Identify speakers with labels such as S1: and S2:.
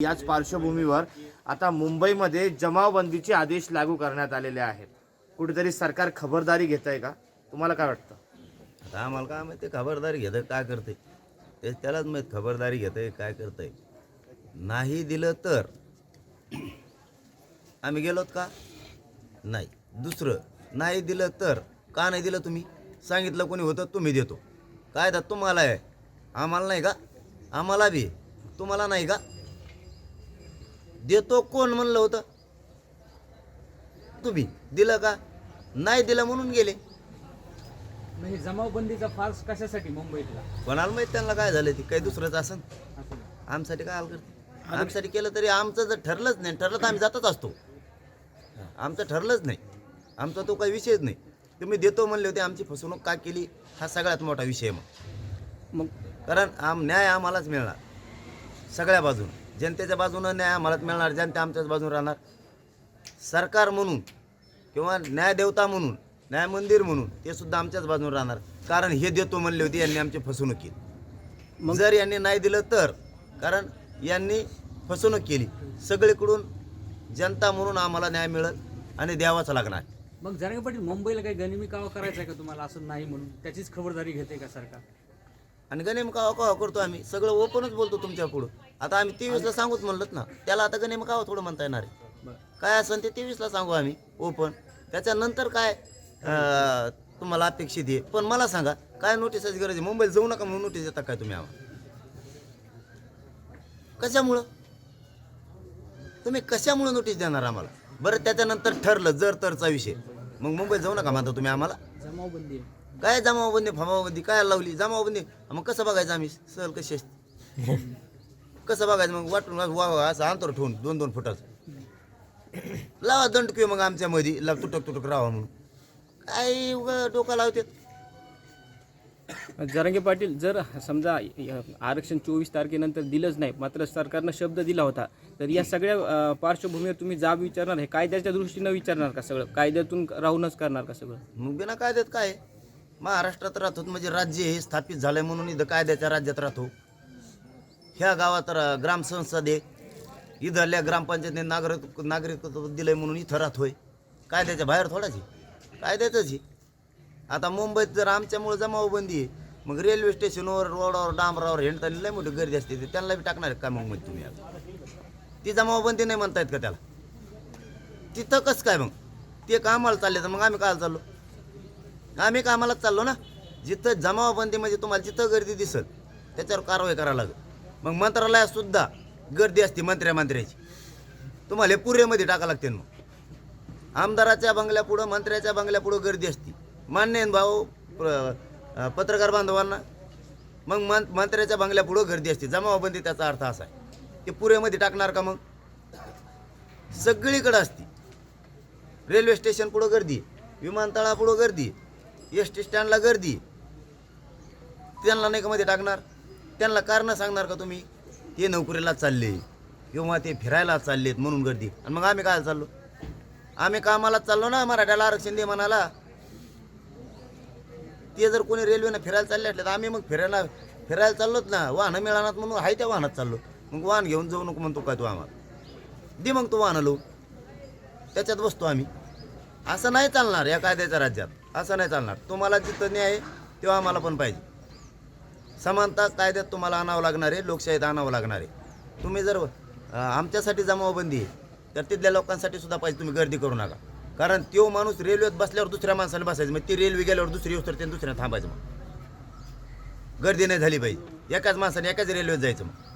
S1: याच पार्श्वभूमीवर आता मुंबईमध्ये जमावबंदीचे आदेश लागू करण्यात आलेले आहेत. कुठेतरी सरकार खबरदारी घेत आहे का? तुम्हाला काय वाटतं?
S2: आता आम्हाला काय माहिती खबरदारी घेतं काय करते ते त्यालाच माहीत खबरदारी घेतंय काय करतंय? नाही दिलं तर आम्ही गेलोत का? नाही. दुसरं नाही दिलं तर का नाही दिलं तुम्ही? सांगितलं कोणी होतं तुम्ही देतो. काय तर तुम्हाला आहे? आम्हाला नाही का? आम्हाला बी तुम्हाला नाही का? देतो कोण म्हणलं होतं? तुम्ही दिलं का? नाही दिलं म्हणून गेले.
S3: म्हणजे जमावबंदीचा फार्स कशासाठी मुंबईतला?
S2: कोणाला माहीत त्यांना काय झालं ते? काही दुसरंच असन.
S3: असं
S2: आमच्यासाठी काय हाल करते? आमच्यासाठी केलं तरी आमचं जर ठरलंच नाही ठरलं तर आम्ही जातच असतो. आमचं ठरलंच नाही. आमचा तो काही विषयच नाही. तुम्ही देतो म्हणले होते आमची फसवणूक का केली? हा सगळ्यात मोठा विषय मग.
S3: मग?
S2: कारण आम न्याय आम्हालाच मिळणार. सगळ्या बाजून. जनतेच्या बाजूनं न्याय आम्हालाच मिळणार जनता आमच्याच बाजून राहणार. सरकार म्हणून किंवा न्यायदेवता म्हणून न्याय मंदिर म्हणून ते सुद्धा आमच्याच बाजून राहणार. कारण हे देतो म्हणले होते यांनी आमची फसवणूक केली. जर यांनी नाही दिलं तर कारण यांनी फसवणूक केली. सगळीकडून जनता म्हणून आम्हाला न्याय मिळेल आणि द्यावाच लागणार.
S3: मग जरांगे पाटील मुंबईला काही गनिमी कावा करायचा आहे का तुम्हाला? असं नाही म्हणून. त्याचीच खबरदारी घेते का सरकार?
S2: आणि गणेम कावा कावा करतो आम्ही? सगळं ओपनच बोलतो तुमच्या पुढं. आता आम्ही तेवीसला सांगूच म्हणलं ना त्याला आता गणेम कावा थोडं म्हणता येणार आहे. काय असेल ते तेवीसला सांगू आम्ही ओपन. त्याच्यानंतर काय तुम्हाला अपेक्षित आहे. पण मला सांगा काय नोटिसाची गरज आहे? मुंबईला जाऊ नका म्हणून नोटीस देता काय तुम्ही आम्हाला? कशामुळं? तुम्ही कशामुळं नोटीस देणार आम्हाला? बरं त्याच्यानंतर ठरलं जर तरचा विषय. मग मुंबईत जाऊ नका म्हणता तुम्ही आम्हाला.
S3: जमावबंदी
S2: काय जमावबंदी फमावबंदी काय लावली? जमावबंदी मग कसं बघायचं आम्ही? सहल कशी असते? कसं बघायचं? मग वाटून वा असं अंतर ठेवून दोन दोन फुटाचं. लावा दंड किंवा मग आमच्या मध्ये ला तुटक तुटक राहा म्हणून. काय उगा डोका लावते
S4: जरांगे पाटील जर समजा आरक्षण चोवीस तारखेनंतर दिलंच नाही मात्र सरकारनं शब्द दिला होता तर या सगळ्या पार्श्वभूमीवर तुम्ही जाब विचारणार हे कायद्याच्या दृष्टीनं विचारणार का सगळं? कायद्यातून राहूनच करणार का सगळं?
S2: मग बिना कायद्यात काय? आहे? महाराष्ट्रात राहतो म्हणजे राज्य हे स्थापित झालंय म्हणून इथं कायद्याच्या राज्यात राहतो. ह्या गावात रा- ग्रामसंसद आहे. इथल्या ग्रामपंचायतीने नागरिक नागरिकत्व दिलंय म्हणून इथं राहतोय. कायद्याच्या बाहेर थोडाच आहे. कायद्याचंच आहे. आता मुंबईत जर आमच्यामुळे जमावबंदी आहे मग रेल्वे स्टेशनवर रोडावर डांबरावर हेंडताना लय मोठी गर्दी असते. त्यांना बी टाकणार आहे मग म्हणजे तुम्ही आता? ती जमावबंदी नाही म्हणतायत का त्याला? तिथं कसं काय मग? ते कामाला चालले तर मग आम्ही काय चाललो? आम्ही कामालाच चाललो ना जिथं जमावबंदी म्हणजे तुम्हाला जिथं गर्दी दिसल त्याच्यावर कारवाई करायला लागेल. मग मंत्रालयात सुद्धा गर्दी असते मंत्र्या मंत्र्याची. तुम्हाला हे पुरेमध्ये टाका लागते मग. आमदाराच्या बंगल्यापुढं मंत्र्याच्या बंगल्यापुढं गर्दी असते. मान्य आहे भाऊ पत्रकार बांधवांना? मग मं मंत्र्याच्या बंगल्यापुढं गर्दी असते. जमावबंदी त्याचा अर्थ असा आहे. ते पुरेमध्ये टाकणार का मग? सगळीकडं असते. रेल्वे स्टेशन पुढं गर्दी विमानतळापुढं गर्दी एस टी स्टँडला गर्दी. त्यांना नाही का मध्ये टाकणार? त्यांना कारणं सांगणार का तुम्ही? ते नोकरीला चालले. किंवा ते फिरायला चाललेत म्हणून गर्दी. आणि मग आम्ही काय चाललो? आम्ही कामाला चाललो ना मराठ्याला आरक्षण दे म्हणाला. ते जर कोणी रेल्वेनं फिरायला चालले असले तर आम्ही मग फिरायला फिरायला चाललोच ना. वाहनं मिळणार म्हणून आहे त्या वाहनात चाललो. मग वाहन घेऊन जाऊ नको म्हणतो काय तू आम्हाला. दे मग तो वाहनं लो त्याच्यात बसतो आम्ही. असं नाही चालणार या कायद्याच्या राज्यात. असं नाही चालणार. तुम्हाला जिथं न्याय आहे, तेव्हा आम्हाला पण पाहिजे. समानता कायद्यात तुम्हाला आणावं लागणार आहे लोकशाहीत आणावं लागणार आहे. तुम्ही जर आमच्यासाठी जमावबंदी आहे तर तिथल्या लोकांसाठी सुद्धा पाहिजे तुम्ही गर्दी करू नका. कारण तो माणूस रेल्वेत बसल्यावर दुसऱ्या माणसाने बसायचं मग ती रेल्वे गेल्यावर दुसरी उतरते ते दुसऱ्या थांबायचं मग. गर्दी नाही झाली पाहिजे. एकाच माणसाने एकाच रेल्वेत जायचं मग.